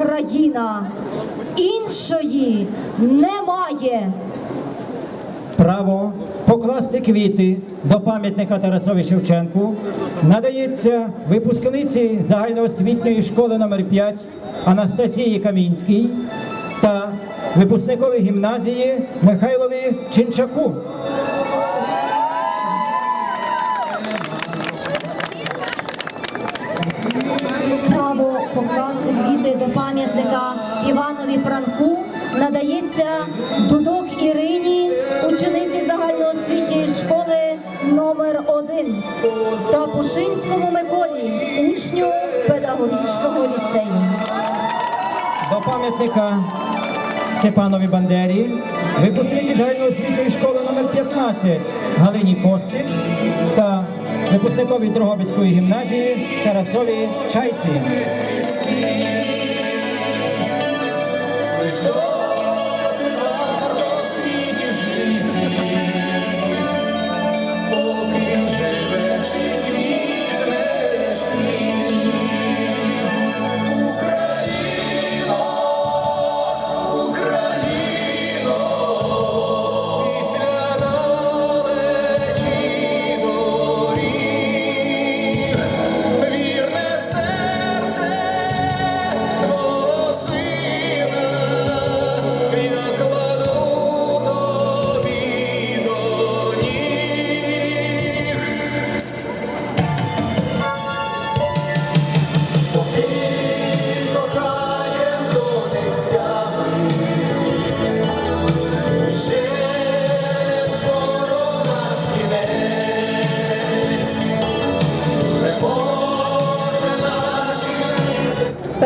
країна, іншої немає. Право покласти квіти до пам'ятника Тарасові Шевченку надається випускниці загальноосвітньої школи номер 5 Анастасії Камінській та випускникові гімназії Михайлові Чинчаку. Право покласти квіти до пам'ятника Іванові Франку надається Дудок Ірині, учениці загальноосвітньої школи номер 1 та Пушинському Миколі, учню педагогічного ліцею. До пам'ятника Степанові Бандері, випускниці загальноосвітньої школи номер 15 Галині Костик та випускникові Дрогобицької гімназії Тарасові Чайці.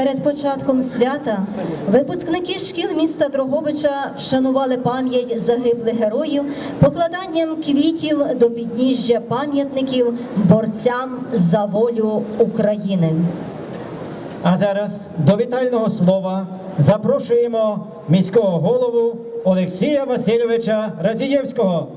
Перед початком свята випускники шкіл міста Дрогобича вшанували пам'ять загиблих героїв покладанням квітів до підніжжя пам'ятників борцям за волю України. А зараз до вітального слова запрошуємо міського голову Олексія Васильовича Радієвського.